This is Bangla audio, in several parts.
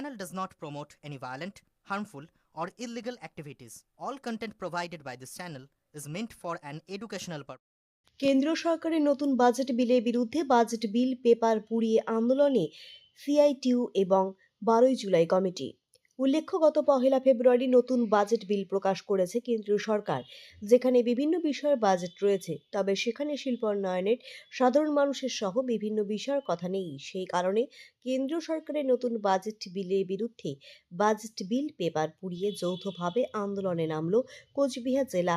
channel does not promote any violent, harmful, or illegal activities. All content provided by this channel is meant for an educational purpose. কেন্দ্র সরকারের নতুন বাজেট বিলের বিরুদ্ধে বাজেট বিল পেপার পুড়িয়ে আন্দোলনে সিআইটিউ এবং বারোই জুলাই কমিটি উল্লেখ্য গত পহেলা ফেব্রুয়ারি নতুন বাজেট বিল প্রকাশ করেছে কেন্দ্রীয় সরকার, যেখানে বিভিন্ন বিষয়ের বাজেট রয়েছে, তবে সেখানে শিল্পোন্নয়নের, সাধারণ মানুষের সহ বিভিন্ন বিষয়ের কথা নেই। সেই কারণে কেন্দ্রীয় সরকারের নতুন বাজেট বিলের বিরুদ্ধে বাজেট বিল পেপার পুড়িয়ে যৌথভাবে আন্দোলনে নামল কোচবিহার জেলা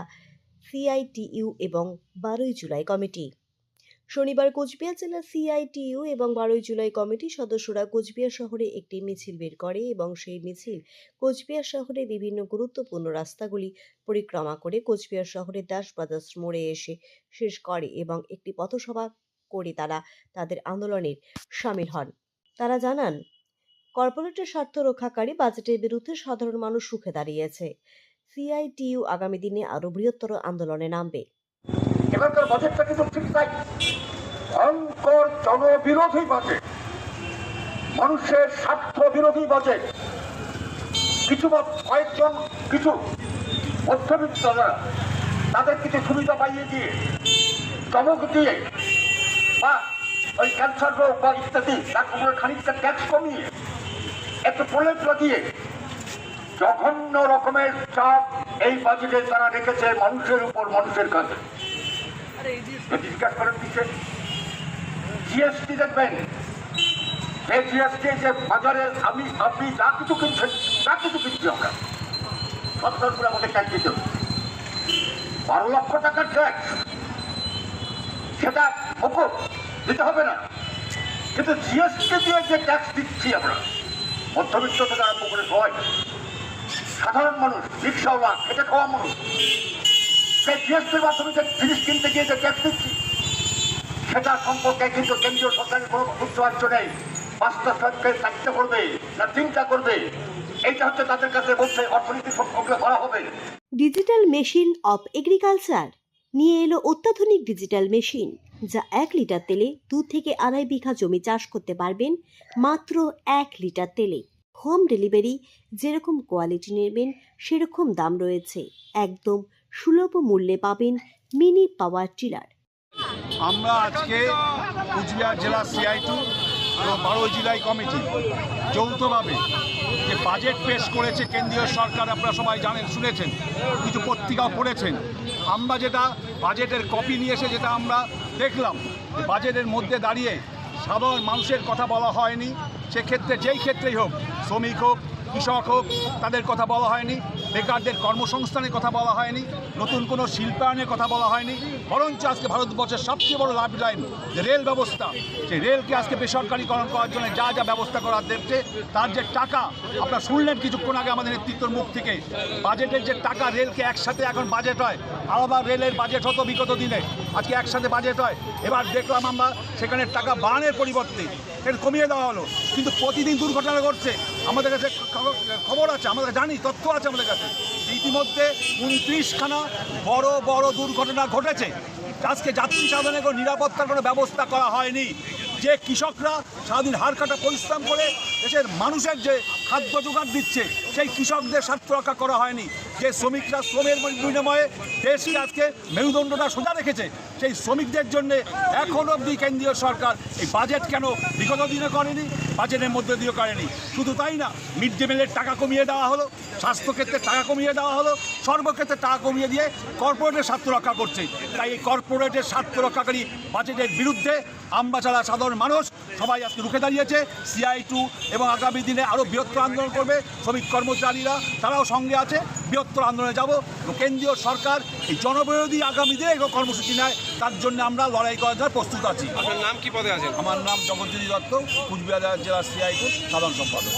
সিআইটিইউ এবং বারোই জুলাই কমিটি। শনিবার কোচবিহার জেলা সিআইটিইউ এবং বারোই জুলাই কমিটির সদস্যরা কোচবিহার শহরে একটি মিছিল বের করে এবং সেই মিছিল কোচবিহার শহরে বিভিন্ন গুরুত্বপূর্ণ রাস্তাগুলি পরিক্রমা করে কোচবিহার শহরের দাস ব্রাদার্স মোড়ে এসে শেষ করে এবং একটি পথসভা করে তারা তাদের আন্দোলনের সামিল হন। তারা জানান, কর্পোরেটের স্বার্থ রক্ষাকারী বাজেটের বিরুদ্ধে সাধারণ মানুষ সুখে দাঁড়িয়েছে। সিআইটিইউ আগামী দিনে আরও বৃহত্তর আন্দোলনে নামবে। এবারকার বাজেটটা কিন্তু ঠিক তাই। ভয়ঙ্কর জনবিরোধী বাজেট, মানুষের স্বার্থ বিরোধী বাজেট। কিছু বা কয়েকজন, কিছু মধ্যবিত্তরা তাদের কিছু সুবিধা পাইয়ে দিয়ে চমক দিয়ে বা ওই ক্যান্সার রোগ বা ইত্যাদি, তার খানিকটা ট্যাক্স কমিয়ে একটু প্রলেপ লাগিয়ে জঘন্য রকমের চাপ এই বাজেটে তারা রেখেছে মানুষের উপর, মানুষের কাছে। যদি জিজ্ঞাসা করেন কিসে জিএসটি দেখবেন? এই জিএসটি যে বাজারে আমি আপনি যা কিছু কিনছেন যা কিছু কিনছি আমরা। সত্তর করে আমাদের ট্যাক্স দিতে। বারো লক্ষ টাকার ট্যাক্স সেটা মুকুব দিতে হবে না। কিন্তু জিএসটি দিয়ে যে ট্যাক্স দিচ্ছি আমরা, মধ্যবিত্ত থেকে আরম্ভ করে সবাই, সাধারণ মানুষ, রিক্সাওয়ালা, খেটে খাওয়া মানুষ সেই মাধ্যমে যে কিনতে গিয়ে যে ট্যাক্স দিচ্ছি, সেটা সম্পর্কে কিন্তু কেন্দ্রীয় সরকারের কোনো উচ্চার্য নেই। পাঁচটা সরকারের করবে না তিনটা করবে, এইটা হচ্ছে তাদের কাছে বলছে অর্থনীতি সম্পর্কে করা হবে। ডিজিটাল মেশিন অফ এগ্রিকালচার নিয়ে এলো অত্যাধুনিক ডিজিটাল মেশিন যা এক লিটার তেলে দু থেকে আড়াই বিঘা জমি চাষ করতে পারবেন মাত্র এক লিটার তেলে। হোম ডেলিভারি যেরকম কোয়ালিটি নেবেন, সেরকম দাম রয়েছে। একদম সুলভ মূল্যে পাবেন মিনি পাওয়ার টিলার। আমরা আজকে কুচবিহার জেলা সিআইটু এবং বারো জেলায় কমিটি যৌথভাবে যে বাজেট পেশ করেছে কেন্দ্রীয় সরকার, আপনারা সবাই জানেন, শুনেছেন, কিছু পত্রিকাও পড়েছেন। আমরা যেটা বাজেটের কপি নিয়ে এসে যেটা আমরা দেখলাম বাজেটের মধ্যে দাঁড়িয়ে সাধারণ মানুষের কথা বলা হয়নি। সেক্ষেত্রে যেই ক্ষেত্রেই হোক, শ্রমিক হোক, কৃষক হোক, তাদের কথা বলা হয়নি। বেকারদের কর্মসংস্থানের কথা বলা হয়নি, নতুন কোনো শিল্পায়নের কথা বলা হয়নি, বরঞ্চ আজকে ভারতবর্ষের সবচেয়ে বড় লাভ লাইন, যে রেল ব্যবস্থা সেই রেলকে আজকে বেসরকারীকরণ করার জন্য যা যা ব্যবস্থা করার দেখছে তার যে টাকা, আপনারা শুনলেন কিছুক্ষণ আগে আমাদের নেতৃত্বর মুখ থেকে বাজেটের যে টাকা রেলকে একসাথে এখন বাজেট হয়, আলাদা রেলের বাজেট হতো বিগত দিনে, আজকে একসাথে বাজেট হয়, এবার দেখলাম আমরা সেখানে টাকা বাড়ানোর পরিবর্তে এটা কমিয়ে দেওয়া হলো, কিন্তু প্রতিদিন দুর্ঘটনা ঘটছে আমাদের কাছে খবর- আছে, আমাদের জানি, তথ্য আছে আমাদের কাছে। ইতিমধ্যে উনত্রিশখানা বড় বড় দুর্ঘটনা ঘটেছে। আজকে যাত্রী সাধনে কোনো নিরাপত্তার কোনো ব্যবস্থা করা হয়নি। যে কৃষকরা সারাদিন হাড় কাটা পরিশ্রম করে দেশের মানুষের যে খাদ্য জোগাড় দিচ্ছে, সেই কৃষকদের স্বার্থ রক্ষা করা হয়নি। যে শ্রমিকরা শ্রমের বিনিময়ে দেশকে আজকে মেরুদণ্ডটা সোজা রেখেছে, সেই শ্রমিকদের জন্য এখন অবধি কেন্দ্রীয় সরকার এই বাজেট কেন বিগত দিনে করেনি বাজেটের মধ্যে দিয়ে করেনি? শুধু তাই না মিড ডে মিলের টাকা কমিয়ে দেওয়া হলো, স্বাস্থ্যক্ষেত্রে টাকা কমিয়ে দেওয়া হলো, সর্বক্ষেত্রে টাকা কমিয়ে দিয়ে কর্পোরেটের স্বার্থ রক্ষা করছে। তাই এই কর্পোরেটের স্বার্থ রক্ষাকারী বাজেটের বিরুদ্ধে আমরা যারা সাধারণ মানুষ, সবাই আজকে রুখে দাঁড়িয়েছে। সিআই টু এবং আগামী দিনে আরও বৃহত্তর আন্দোলন করবে শ্রমিক কর্মচারীরা, তারাও সঙ্গে আছে। বৃহত্তর আন্দোলনে যাব এবং কেন্দ্রীয় সরকার এই জনবিরোধী আগামী দিনে এগুলো কর্মসূচি নেয় তার জন্য আমরা লড়াই করার জন্য প্রস্তুত আছি। আপনার নাম কি পদে আছেন? আমার নাম জগজ্যোতি দত্ত কুচবিহার জেলার সিআই টু সাধারণ সম্পাদক।